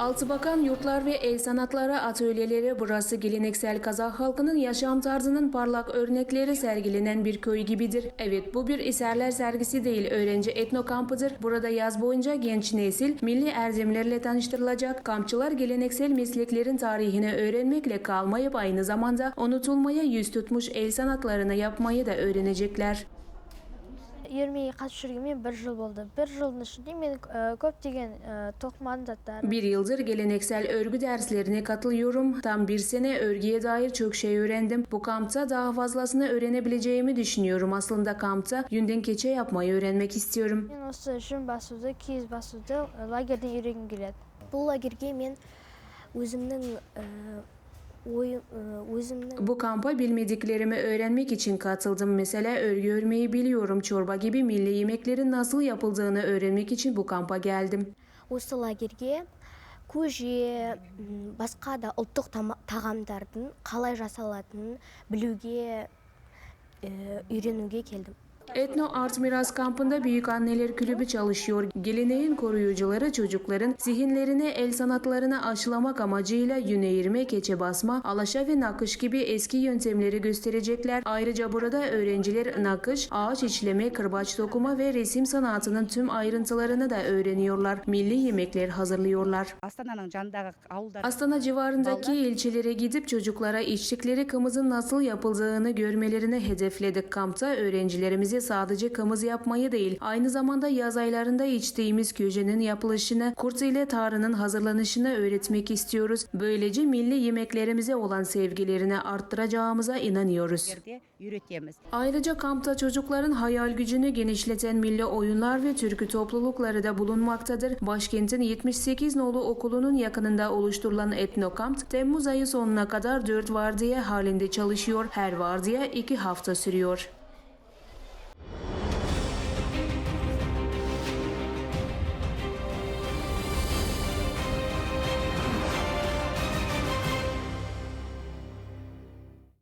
Altıbakan Yurtlar ve El Sanatları Atölyeleri burası geleneksel Kazak halkının yaşam tarzının parlak örnekleri sergilenen bir köy gibidir. Evet bu bir eserler sergisi değil öğrenci etno kampıdır. Burada yaz boyunca genç nesil milli erzimlerle tanıştırılacak. Kampçılar geleneksel mesleklerin tarihini öğrenmekle kalmayıp aynı zamanda unutulmaya yüz tutmuş el sanatlarını yapmayı da öğrenecekler үйірмеге қатысып жүргеніме бір жыл болды бір жылдың ішінде мен ә, көптеген ә, тоқыманың заттарын Bir yıldır geleneksel örgü derslerine katılıyorum. Tam bir sene örgüye dair çok şey öğrendim. Bu kampta daha fazlasını öğrenebileceğimi düşünüyorum. Aslında kampta yünden keçe yapmayı öğrenmek istiyorum. мен осы жүн басуды киіз басуды ә, лагерьден үйренгім келеді бұл лагерьге мен өзімнің ә, ойым ә, өзімнің Bu kampa bilmediklerimi öğrenmek için katıldım. Mesela örgü örmeyi biliyorum. Çorba gibi milli yemeklerin nasıl yapıldığını öğrenmek için bu kampa geldim. осы лагерьге көже басқа да ұлттық тағамдардың қалай жасалатынын білуге үйренуге келдім Etno Art Miras Kampı'nda Büyük Anneler Kulübü çalışıyor. Geleneğin koruyucuları çocukların zihinlerini el sanatlarına aşılamak amacıyla yüneğirme, keçe basma, alaşa ve nakış gibi eski yöntemleri gösterecekler. Ayrıca burada öğrenciler nakış, ağaç işleme, kırbaç dokuma ve resim sanatının tüm ayrıntılarını da öğreniyorlar. Milli yemekler hazırlıyorlar. Astana civarındaki ilçelere gidip çocuklara içtikleri kımızın nasıl yapıldığını görmelerini hedefledik. Kampta öğrencilerimizi sadece kamız yapmayı değil, aynı zamanda yaz aylarında içtiğimiz köjenin yapılışını, kurt ile tarının hazırlanışını öğretmek istiyoruz. Böylece milli yemeklerimize olan sevgilerini arttıracağımıza inanıyoruz. Ayrıca kampta çocukların hayal gücünü genişleten milli oyunlar ve türkü toplulukları da bulunmaktadır. Başkentin 78 nolu okulunun yakınında oluşturulan etnokamp, Temmuz ayı sonuna kadar 4 vardiya halinde çalışıyor. Her vardiya 2 hafta sürüyor.